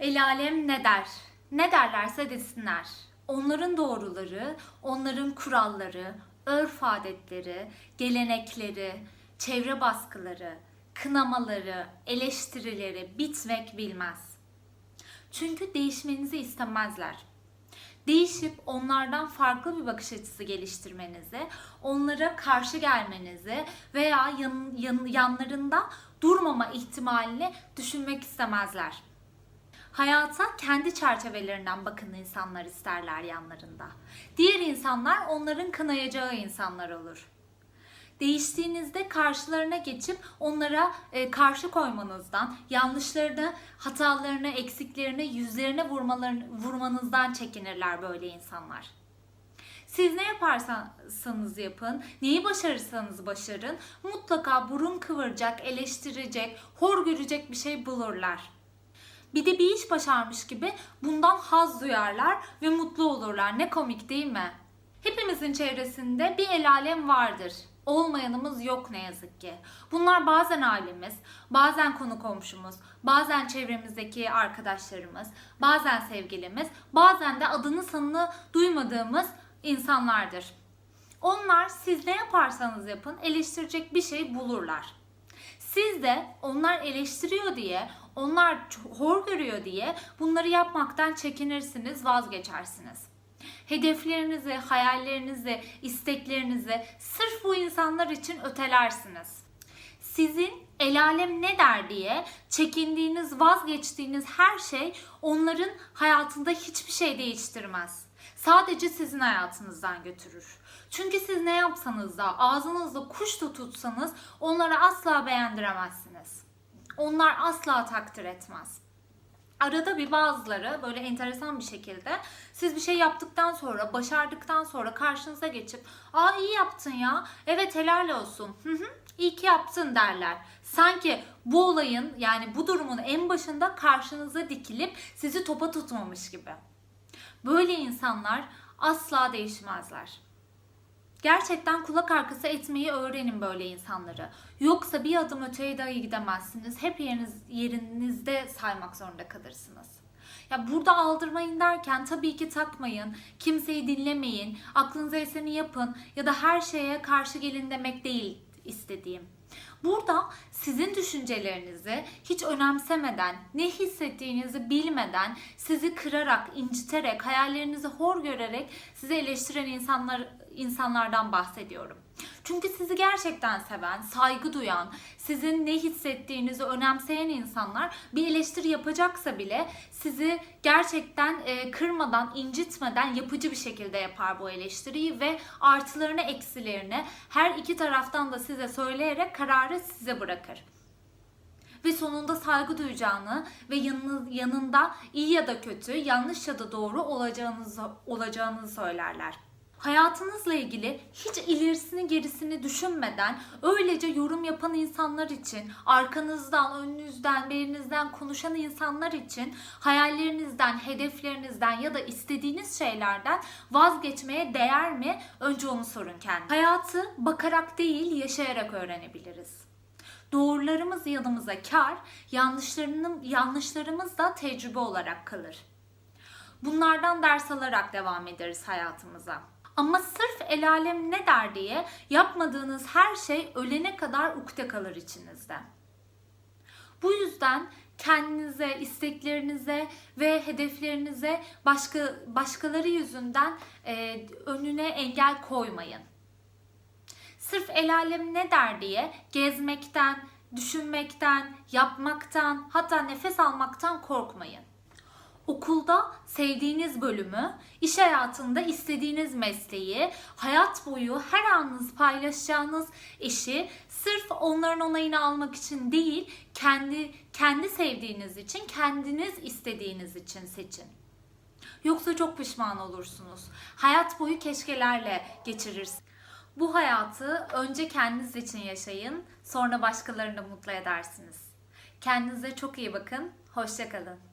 El alem ne der? Ne derlerse desinler. Onların doğruları, onların kuralları, örf adetleri, gelenekleri, çevre baskıları, kınamaları, eleştirileri bitmek bilmez. Çünkü değişmenizi istemezler. Değişip onlardan farklı bir bakış açısı geliştirmenizi, onlara karşı gelmenizi veya yan, yan- yanlarında durmama ihtimalini düşünmek istemezler. Hayata kendi çerçevelerinden bakın insanlar isterler yanlarında. Diğer insanlar onların kınayacağı insanlar olur. Değiştiğinizde karşılarına geçip onlara e, karşı koymanızdan, yanlışlarını, hatalarını, eksiklerini yüzlerine vurmanızdan çekinirler böyle insanlar. Siz ne yaparsanız yapın, neyi başarırsanız başarın, mutlaka burun kıvıracak, eleştirecek, hor görecek bir şey bulurlar. Bir de bir iş başarmış gibi bundan haz duyarlar ve mutlu olurlar. Ne komik değil mi? Hepimizin çevresinde bir el alem vardır. Olmayanımız yok ne yazık ki. Bunlar bazen ailemiz, bazen konu komşumuz, bazen çevremizdeki arkadaşlarımız, bazen sevgilimiz, bazen de adını sanını duymadığımız insanlardır. Onlar siz ne yaparsanız yapın eleştirecek bir şey bulurlar. Siz de onlar eleştiriyor diye, onlar hor görüyor diye bunları yapmaktan çekinirsiniz, vazgeçersiniz. Hedeflerinizi, hayallerinizi, isteklerinizi sırf bu insanlar için ötelersiniz. Sizin el alem ne der diye çekindiğiniz, vazgeçtiğiniz her şey onların hayatında hiçbir şey değiştirmez. Sadece sizin hayatınızdan götürür. Çünkü siz ne yapsanız da ağzınızda kuş da tutsanız onları asla beğendiremezsiniz. Onlar asla takdir etmez. Arada bir bazıları böyle enteresan bir şekilde siz bir şey yaptıktan sonra, başardıktan sonra karşınıza geçip ''Aa iyi yaptın ya, evet helal olsun, hı hı, iyi ki yaptın'' derler. Sanki bu olayın yani bu durumun en başında karşınıza dikilip sizi topa tutmamış gibi. Böyle insanlar asla değişmezler. Gerçekten kulak arkası etmeyi öğrenin böyle insanları. Yoksa bir adım öteye dahi gidemezsiniz. Hep yeriniz, yerinizde saymak zorunda kalırsınız. Ya burada aldırmayın derken tabii ki takmayın, kimseyi dinlemeyin, aklınıza eseni yapın ya da her şeye karşı gelin demek değil istediğim. Burada sizin düşüncelerinizi hiç önemsemeden, ne hissettiğinizi bilmeden, sizi kırarak, inciterek, hayallerinizi hor görerek sizi eleştiren insanlar insanlardan bahsediyorum. Çünkü sizi gerçekten seven, saygı duyan, sizin ne hissettiğinizi önemseyen insanlar bir eleştiri yapacaksa bile sizi gerçekten e, kırmadan, incitmeden yapıcı bir şekilde yapar bu eleştiriyi ve artılarını, eksilerini her iki taraftan da size söyleyerek kararı size bırakır ve sonunda saygı duyacağını ve yanı- yanında iyi ya da kötü, yanlış ya da doğru olacağınızı olacağınızı söylerler. Hayatınızla ilgili hiç ilerisini gerisini düşünmeden öylece yorum yapan insanlar için, arkanızdan, önünüzden, berinizden konuşan insanlar için hayallerinizden, hedeflerinizden ya da istediğiniz şeylerden vazgeçmeye değer mi? Önce onu sorun kendinize. Hayatı bakarak değil, yaşayarak öğrenebiliriz. Doğrularımız yanımıza kar, yanlışlarının, yanlışlarımız da tecrübe olarak kalır. Bunlardan ders alarak devam ederiz hayatımıza. Ama sırf el alem ne der diye yapmadığınız her şey ölene kadar ukde kalır içinizde. Bu yüzden kendinize, isteklerinize ve hedeflerinize başka başkaları yüzünden e, önüne engel koymayın. Sırf el alem ne der diye gezmekten, düşünmekten, yapmaktan, hatta nefes almaktan korkmayın. Okulda sevdiğiniz bölümü, iş hayatında istediğiniz mesleği, hayat boyu her anınız paylaşacağınız eşi sırf onların onayını almak için değil, kendi kendi sevdiğiniz için, kendiniz istediğiniz için seçin. Yoksa çok pişman olursunuz. Hayat boyu keşkelerle geçirirsiniz. Bu hayatı önce kendiniz için yaşayın, sonra başkalarını da mutlu edersiniz. Kendinize çok iyi bakın, hoşçakalın.